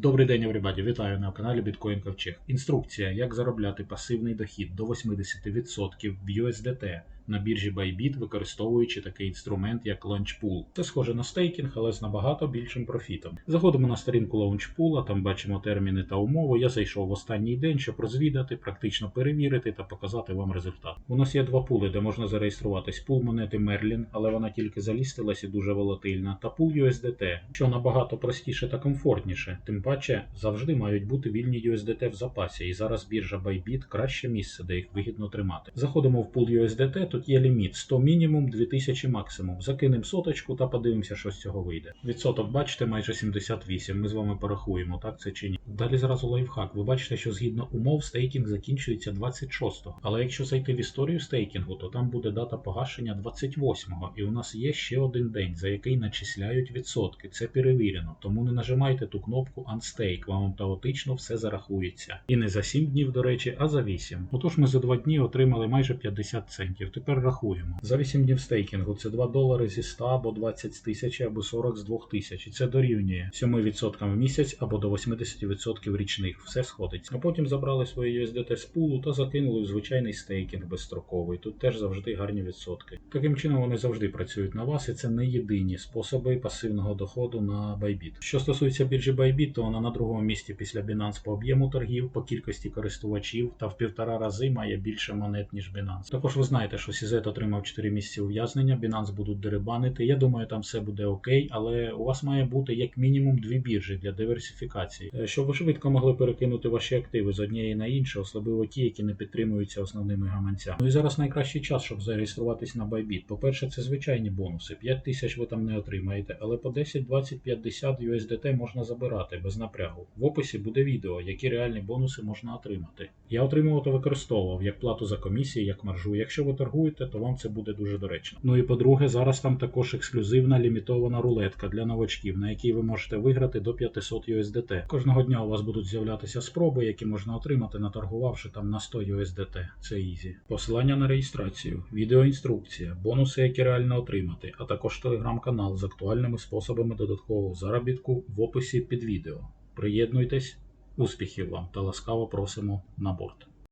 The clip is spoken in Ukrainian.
Добрий день, everybody! Вітаю на каналі Bitcoin Ковчег. Інструкція, як заробляти пасивний дохід до 80% в USDT на біржі Bybit, використовуючи такий інструмент, як Launchpool. Це схоже на стейкінг, але з набагато більшим профітом. Заходимо на сторінку Launchpool, там бачимо терміни та умови. Я зайшов в останній день, щоб розвідати, практично перевірити та показати вам результат. У нас є два пули, де можна зареєструватись. Пул монети Merlin, але вона тільки залістилась і дуже волатильна, та пул USDT, що набагато простіше та комфортніше. Тим паче завжди мають бути вільні USDT в запасі, і зараз біржа Bybit краще місце, де їх вигідно тримати. Заходимо в пул USDT, тут є ліміт 100 мінімум, 2000 максимум. Закинемо соточку та подивимося, що з цього вийде. Відсоток, бачите, майже 78. Ми з вами порахуємо, так це чи ні. Далі зразу лайфхак. Ви бачите, що згідно умов стейкінг закінчується 26-го. Але якщо зайти в історію стейкінгу, то там буде дата погашення 28-го, і у нас є ще один день, за який начисляють відсотки. Це перевірено. Тому не нажимайте ту кнопку Unstake, вам автоматично все зарахується. І не за 7 днів, до речі, а за 8. Отож ми за 2 дні отримали майже 50 центів. Тепер рахуємо. За 8 днів стейкінгу це 2 долари зі 100 або 20 з тисячі або 40 з 2000. Це дорівнює 7% в місяць або до 80% річних. Все сходиться. А потім забрали свої USDT з пулу та закинули в звичайний стейкінг безстроковий. Тут теж завжди гарні відсотки. Таким чином вони завжди працюють на вас, і це не єдині способи пасивного доходу на Bybit. Що стосується біржі Bybit, то вона на другому місці після Binance по об'єму торгів, по кількості користувачів та в півтора рази має більше монет, ніж Binance. Також ви знаєте, що CZ отримав 4 місяці ув'язнення, Binance будуть дерибанити. Я думаю, там все буде окей, але у вас має бути як мінімум дві біржі для диверсифікації, Е, щоб ви швидко могли перекинути ваші активи з однієї на іншу, особливо ті, які не підтримуються основними гаманцями. Ну і зараз найкращий час, щоб зареєструватись на Bybit. По-перше, це звичайні бонуси. 5 тисяч ви там не отримаєте, але по 10, 20, 50 USDT можна забирати без напрягу. В описі буде відео, які реальні бонуси можна отримати. Я отримував та використовував як плату за комісії, як маржу. Якщо ви торгуєте, то вам це буде дуже доречно. Ну і по-друге, зараз там також ексклюзивна лімітована рулетка для новачків, на якій ви можете виграти до 500 USDT. Кожного дня у вас будуть з'являтися спроби, які можна отримати, наторгувавши там на 100 USDT. Це ізі. Посилання на реєстрацію, відеоінструкція, бонуси, які реально отримати, а також телеграм-канал з актуальними способами додаткового заробітку в описі під відео. Приєднуйтесь, успіхів вам та ласкаво просимо на борт.